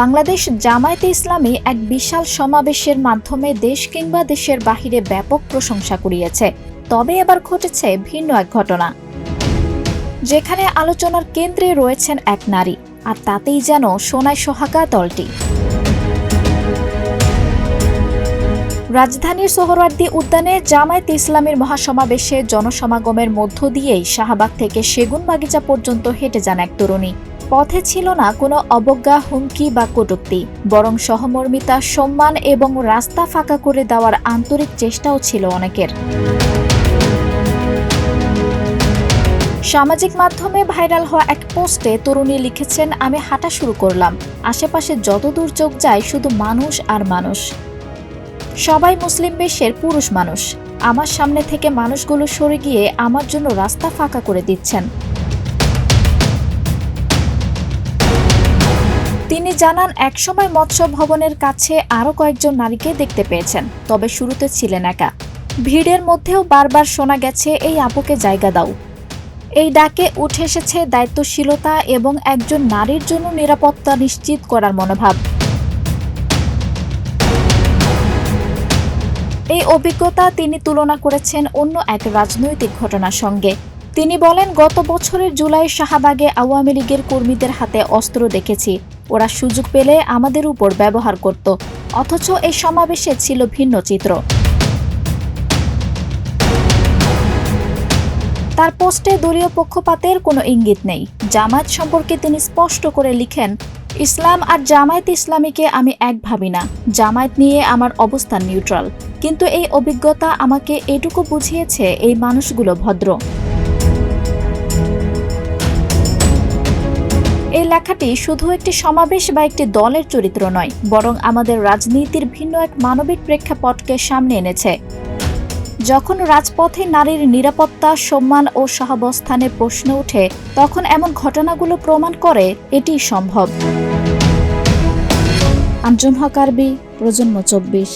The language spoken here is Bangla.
বাংলাদেশ জামায়াতে ইসলামী এক বিশাল সমাবেশের মাধ্যমে দেশ কিংবা দেশের বাহিরে ব্যাপক প্রশংসা কুড়িয়েছে। তবে এবার ঘটেছে ভিন্ন এক ঘটনা। যেখানে আলোচনার কেন্দ্রে রয়েছেন এক নারী, আর তাতেই যেন সোনায় সোহাগা দলটি। রাজধানীর সোহরার্দি উদ্যানে জামায়াত ইসলামের মহাসমাবেশে জনসমাগমের মধ্য দিয়েই শাহবাগ থেকে সেগুন বাগিচা পর্যন্ত হেঁটে যান এক তরুণী। পথে ছিল না কোনো অবজ্ঞা, হুমকি বা কটূক্তি। বরং সহমর্মিতা, সম্মান এবং রাস্তা ফাঁকা করে দেওয়ার আন্তরিক চেষ্টাও ছিল অনেকের। সামাজিক মাধ্যমে ভাইরাল হওয়া এক পোস্টে তরুণী লিখেছেন, আমি হাঁটা শুরু করলাম। আশেপাশে যত দূর চোখ যায় শুধু মানুষ আর মানুষ। সবাই মুসলিম বেশের পুরুষ মানুষ। আমার সামনে থেকে মানুষগুলো সরে গিয়ে আমার জন্য রাস্তা ফাঁকা করে দিচ্ছেন। জানান, একসময় মৎস্য ভবনের কাছে আরও কয়েকজন নারীকে দেখতে পেয়েছেন, তবে শুরুতে ছিলেন একা। ভিড়ের মধ্যেও বারবার শোনা গেছে, এই আপুকে জায়গা দাও। এই ডাকে উঠে এসেছে দায়িত্বশীলতা এবং একজন নারীর জন্য নিরাপত্তা নিশ্চিত করার মনোভাব। এই অভিজ্ঞতা তিনি তুলনা করেছেন অন্য এক রাজনৈতিক ঘটনার সঙ্গে। তিনি বলেন, গত বছরের জুলাই শাহবাগে আওয়ামী লীগের কর্মীদের হাতে অস্ত্র দেখেছি। ওরা সুযোগ পেলে আমাদের উপর ব্যবহার করত, অথচ এই সমাবেশে ছিল ভিন্ন চিত্র। তার পোস্টে দলীয় পক্ষপাতের কোনো ইঙ্গিত নেই। জামায়াত সম্পর্কে তিনি স্পষ্ট করে লিখেন, ইসলাম আর জামায়াত ইসলামীকে আমি এক ভাবি না। জামায়াত নিয়ে আমার অবস্থান নিউট্রাল। কিন্তু এই অভিজ্ঞতা আমাকে এটুকু বুঝিয়েছে এই মানুষগুলো ভদ্র। এই লেখাটি শুধু একটি সমাবেশ বা একটি দলের চরিত্র নয়, বরং আমাদের রাজনীতির ভিন্ন এক মানবিক প্রেক্ষাপটকে সামনে এনেছে। যখন রাজপথে নারীর নিরাপত্তা, সম্মান ও সহাবস্থানের প্রশ্ন ওঠে, তখন এমন ঘটনাগুলো প্রমাণ করে এটি সম্ভব। আঞ্জুম হক, আরবি, প্রজন্ম চব্বিশ।